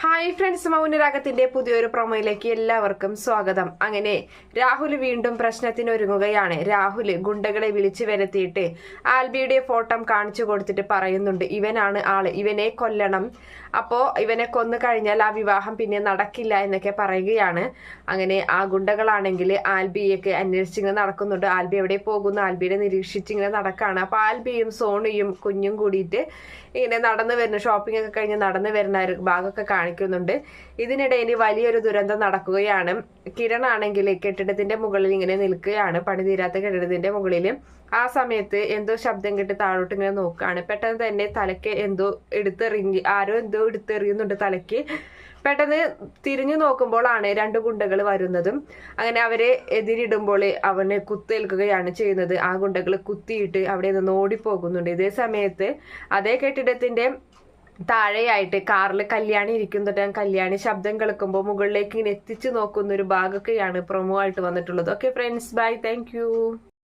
Hi friends മൗനരാഗത്തിന്റെ പുതിയൊരു പ്രൊമോയിലേക്ക് എല്ലാവർക്കും സ്വാഗതം. അങ്ങനെ രാഹുൽ വീണ്ടും പ്രശ്നത്തിന് ഒരുങ്ങുകയാണ് രാഹുൽ ഗുണ്ടകളെ വിളിച്ചു വരുത്തിയിട്ട് ആൽബിയുടെ ഫോട്ടോ കാണിച്ചു കൊടുത്തിട്ട് പറയുന്നുണ്ട് ഇവനാണ് ആൾ ഇവനെ കൊല്ലണം. അപ്പോ ഇവനെ കൊന്നു കഴിഞ്ഞാൽ ആ വിവാഹം പിന്നെ നടക്കില്ല എന്നൊക്കെ പറയുകയാണ്. അങ്ങനെ ആ ഗുണ്ടകളാണെങ്കിൽ ആൽബിയൊക്കെ അന്വേഷിച്ചിങ്ങനെ നടക്കുന്നുണ്ട്. ആൽബി എവിടെ പോകുന്നു? ആൽബിയെ നിരീക്ഷിച്ചിങ്ങനെ നടക്കാണ്. അപ്പൊ ആൽബിയും സോണിയും കുഞ്ഞും കൂടിയിട്ട് ഇങ്ങനെ നടന്നു വരുന്നു. ഷോപ്പിംഗ് ഒക്കെ കഴിഞ്ഞ് നടന്നു വരുന്ന ഭാഗമൊക്കെ കാണിക്കുന്നുണ്ട്. ഇതിനിടയിൽ വലിയൊരു ദുരന്തം നടക്കുകയാണ്. കിരണാണെങ്കിൽ കെട്ടിടത്തിന്റെ മുകളിൽ ഇങ്ങനെ നിൽക്കുകയാണ്. പണി തീരാത്ത കെട്ടിടത്തിന്റെ മുകളിൽ ആ സമയത്ത് എന്തോ ശബ്ദം കേട്ട് താഴോട്ട് ഇങ്ങനെ നോക്കുകയാണ്. പെട്ടെന്ന് തന്നെ തലയ്ക്ക് എന്തോ എടുത്തെറിഞ്ഞ് ആരോ എന്തോ എടുത്തെറിയുന്നുണ്ട് തലയ്ക്ക്. പെട്ടെന്ന് തിരിഞ്ഞു നോക്കുമ്പോഴാണ് രണ്ട് ഗുണ്ടകൾ വരുന്നതും. അങ്ങനെ അവരെ എതിരിടുമ്പോൾ അവന് കുത്തേൽക്കുകയാണ് ചെയ്യുന്നത്. ആ ഗുണ്ടകൾ കുത്തിയിട്ട് അവിടെ നിന്ന് ഓടിപ്പോകുന്നുണ്ട്. ഇതേ സമയത്ത് അതേ കെട്ടിടത്തിന്റെ താഴെയായിട്ട് കാറിൽ കല്യാണി ഇരിക്കുന്നുണ്ട് കല്യാണി ശബ്ദം കേൾക്കുമ്പോൾ മുകളിലേക്ക് ഇങ്ങനെ എത്തിച്ചു നോക്കുന്ന ഒരു ഭാഗമൊക്കെയാണ് പ്രൊമോ ആയിട്ട് വന്നിട്ടുള്ളത്. Okay friends bye thank